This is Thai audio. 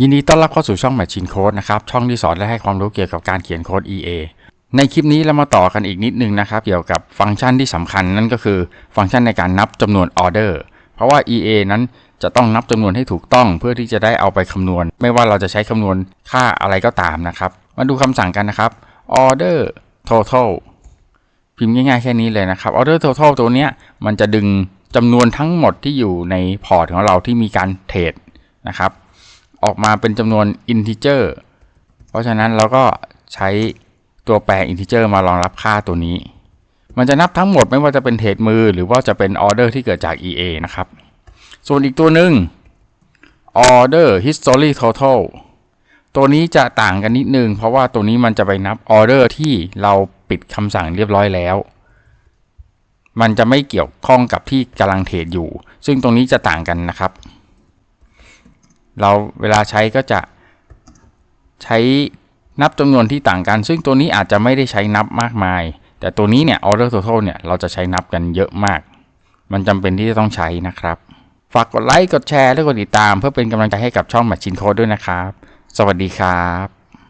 ยินดีต้อนรับเข้าสู่ช่อง Machine Code นะครับ ช่องที่สอนและให้ความรู้เกี่ยวกับการเขียนโค้ด EA ในคลิปนี้เรามาต่อกันอีกนิดนึงนะครับ เกี่ยวกับฟังก์ชันที่สำคัญนั่นก็คือฟังก์ชันในการนับจำนวนออเดอร์เพราะว่า EA นั้นจะต้องนับจำนวนให้ถูกต้องเพื่อที่จะได้เอาไปคำนวณ ไม่ว่าเราจะใช้คำนวณค่าอะไรก็ตามนะครับ มาดูคำสั่งกันนะครับ order total พิมพ์ง่ายๆแค่นี้เลยนะครับ order total ตัวเนี้ยมันจะดึงจำนวนทั้งหมดที่อยู่ในพอร์ตของเราที่มีการเทรดนะครับ ออกมาเป็นจำนวน integer เพราะฉะนั้นเราก็ใช้ตัวแปร integer มารองรับค่าตัวนี้ มันจะนับทั้งหมดไม่ว่าจะเป็นเทรดมือ หรือว่าจะเป็นออเดอร์ที่เกิดจาก EA นะครับ ส่วนอีกตัวหนึ่ง order history total ตัวนี้จะต่างกันนิดนึง เพราะว่าตัวนี้มันจะไปนับออเดอร์ที่เราปิดคำสั่งเรียบร้อยแล้ว มันจะไม่เกี่ยวข้องกับที่กำลังเทรดอยู่ ซึ่งตรงนี้จะต่างกันนะครับ เราเวลาใช้ก็จะใช้นับจำนวนที่ต่างกัน ซึ่งตัวนี้อาจจะไม่ได้ใช้นับมากมาย แต่ตัวนี้เนี่ย order total เนี่ย เราจะใช้นับกันเยอะมาก มันจำเป็นที่จะต้องใช้นะครับ ฝากกดไลค์ กดแชร์ และกดติดตาม เพื่อเป็นกำลังใจให้กับช่อง Machine Code ด้วยนะครับ สวัสดีครับ